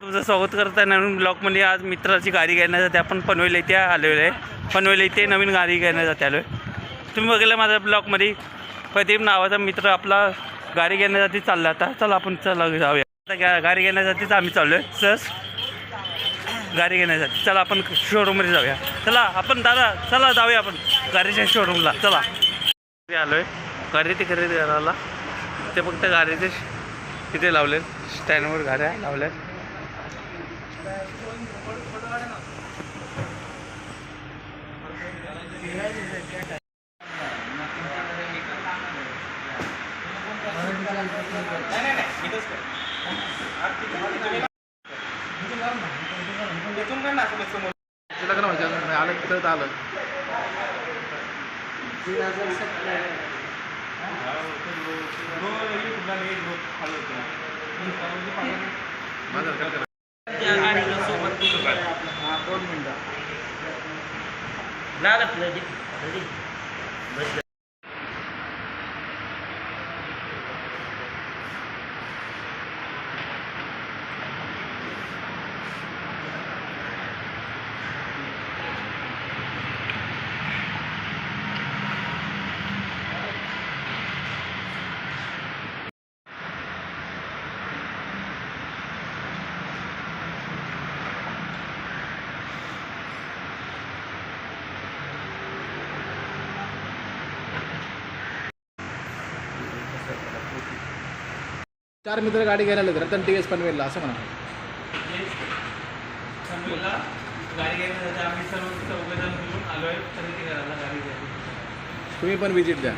तुमचं स्वागत करत आहे नवीन ब्लॉकमध्ये आज मित्राची गाडी घेण्यासाठी आपण पनवेल इथे आलेलो आहे. पनवेल इथे नवीन गाडी घेण्यासाठी आलो आहे तुम्ही बघितलं माझ्या ब्लॉकमध्ये प्रदीप नावाचा मित्र आपला गाडी घेण्यासाठी चालला आता. चला आपण चला जाऊया. आता गा- गाडी घेण्यासाठीच आम्ही चाललो आहे सर गाडी घेण्यासाठी चला आपण शोरूममध्ये जाऊया. चला आपण दादा चला जाऊया आपण. गाडीच्या शोरूमला चला. आलो आहे खरेदी खरेदी करायला ते फक्त गाडीचे तिथे लावले स्टँडवर गाड्या लावल्या लग्न व्हायचं अजून नाही. आलं तिथं आलं माझा Now that's ready. Ready. चार मित्र गाडी घ्यायला आले रतन टी एस पनवेलला असं म्हणा गाडी घेण्यासाठी आम्ही सर्व चौघजण मिळून आलो आहे खरेदी करायला गाडी घ्यायला. तुम्ही पण विजिट द्या.